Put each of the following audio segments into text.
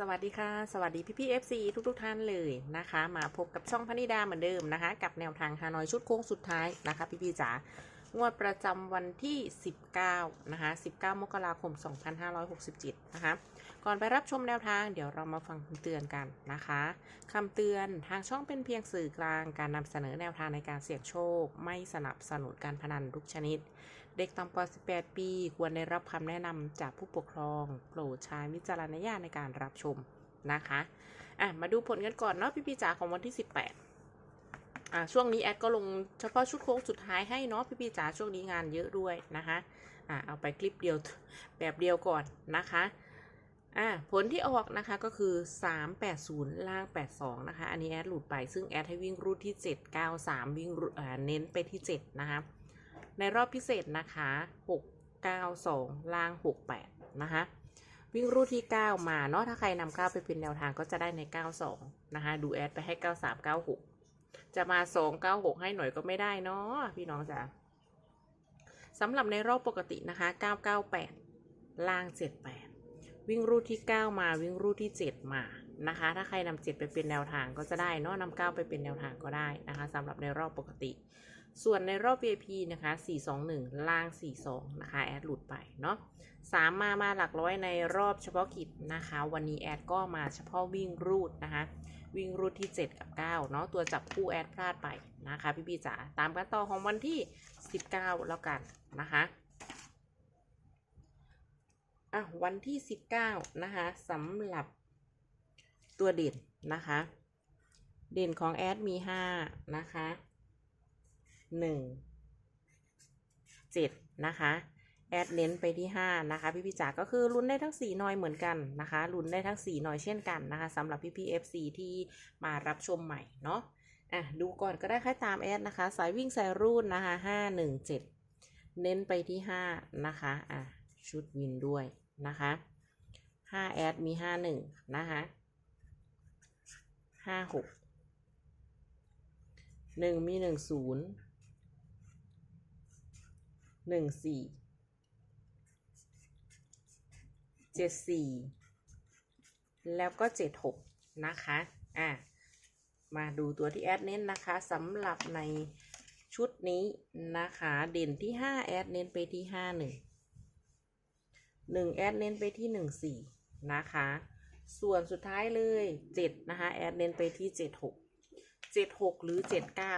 สวัสดีค่ะ สวัสดีพี่พี่เอฟซีทุกทุกท่านเลยนะคะ มาพบกับช่องพนิดาเหมือนเดิมนะคะ กับแนวทางฮานอยชุดโค้งสุดท้ายนะคะพี่พี่จ๋างวดประจำวันที่ 19 นะคะ 19 มกราคม 2567 นะคะ ก่อนไปรับชมแนวทางเดี๋ยวเรามาฟังคำเตือนกันนะคะคำเตือนทางช่องเป็นเพียงสื่อกลางการนำเสนอแนวทางในการเสี่ยงโชค ไม่สนับสนุนการพนันทุกชนิด เด็กต่ำกว่า 18 ปี ควรได้รับคำแนะนำจากผู้ปกครองโปรดใช้วิจารณญาณในการรับชมนะคะอะมาดูผลกันก่อนเนาะพี่พี่จ๋าของวันที่ 18อะช่วงนี้แอดก็ลงเฉพาะชุดโค้งสุดท้ายให้เนาะพี่พี่จ๋าช่วงนี้งานเยอะด้วยนะคะอะเอาไปคลิปเดียวแบบเดียวก่อนนะคะ อะผลที่ออกนะคะก็คือ 380 ล่าง 82 นะคะ อันนี้แอดหลุดไปซึ่งแอดให้วิ่งรูดที่ 793 วิ่งรูดอ่าเน้นไปที่ 7 นะคะ ในรอบพิเศษนะคะ 692 ล่าง 68 นะคะ วิ่งรูดที่ 9 มาเนาะถ้าใครนำ9 ไปเป็นแนวทางก็จะได้ใน 92 นะคะ ดูแอดไปให้ 93 96 จะมา 2 96 ให้หน่อยก็ไม่ได้เนาะพี่น้องจ๋าสำหรับในรอบปกตินะคะ 998 ล่าง 78 วิ่งรูดที่ 9 มาวิ่งรูดที่ 7 มานะคะ ถ้าใครนำ7ไปเป็นแนวทางก็จะได้เนาะนำ9ไปเป็นแนวทางก็ได้นะคะสำหรับในรอบปกติ ส่วนในรอบ VIP นะคะ 421 ล่าง 42 นะคะ แอดหลุดไปเนาะ3มามาหลักร้อยในรอบเฉพาะกิจนะคะ วันนี้แอดก็มาเฉพาะวิ่งรูดนะคะ วิ่งรูดที่ 7 กับ 9 เนาะตัวจับคู่แอดพลาดไปนะคะ พี่พี่จ๋าตามกันต่อของวันที่ 19 แล้วกันนะคะ อะวันที่ 19 นะคะสำหรับตัวเด่นนะคะ เด่นของแอดมี 5 นะคะหนึ่งเจ็ดนะคะ แอดเน้นไปที่ห้านะคะ พี่พี่จ๋าก็คือลุ้นได้ทั้งสี่นอยเหมือนกันนะคะลุ้นได้ทั้งสี่นอยเช่นกันนะคะสำหรับพี่พี่เอฟซีที่มารับชมใหม่เนาะอะดูก่อนก็ได้ค่ตามแอดนะคะ สายวิ่งสายรูดนะคะห้าหนึ่งเจ็ดเน้นไปที่ห้านะคะอะชุดวินด้วย นะคะห้าแอดมีห้าหนึ่งนะคะห้าหกหนึ่งมีหนึ่งศูนย์หนึ่งสี่เจ็ดสี่แล้วก็เจ็ดหกนะคะ อะ มาดูตัวที่แอดเน้นนะคะสำหรับในชุดนี้นะคะ เด่นที่ห้าแอดเน้นไปที่ห้าหนึ่ง หนึ่งแอดเน้นไปที่หนึ่งสี่นะคะ ส่วนสุดท้ายเลยเจ็ดนะคะ แอดเน้นไปที่เจ็ดหกเจ็ดหกหรือเจ็ดเก้า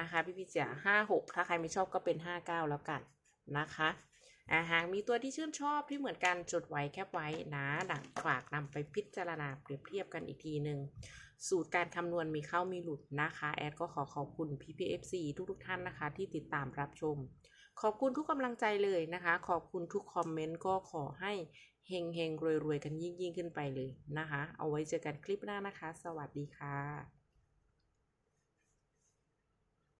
นะคะ พี่พี่จ๋าห้าหกถ้าใครไม่ชอบก็เป็นห้าเก้าแล้วกันนะคะอาหากมีตัวที่ชื่นชอบที่เหมือนกันจดไว้แคปไว้นะดักฝากนำไปพิจารณาเปรียบเทียบกันอีกทีหนึ่งสูตรการคำนวณมีเข้ามีหลุดนะคะ แอดก็ขอขอบคุณ PPFC ทุกทุกท่านนะคะ ที่ติดตามรับชม ขอบคุณทุกกำลังใจเลยนะคะ ขอบคุณทุกคอมเมนต์ก็ขอให้เฮงเฮงรวยรวยกันยิ่งยิ่งขึ้นไปเลยนะคะ เอาไว้เจอกันคลิปหน้านะคะ สวัสดีค่ะ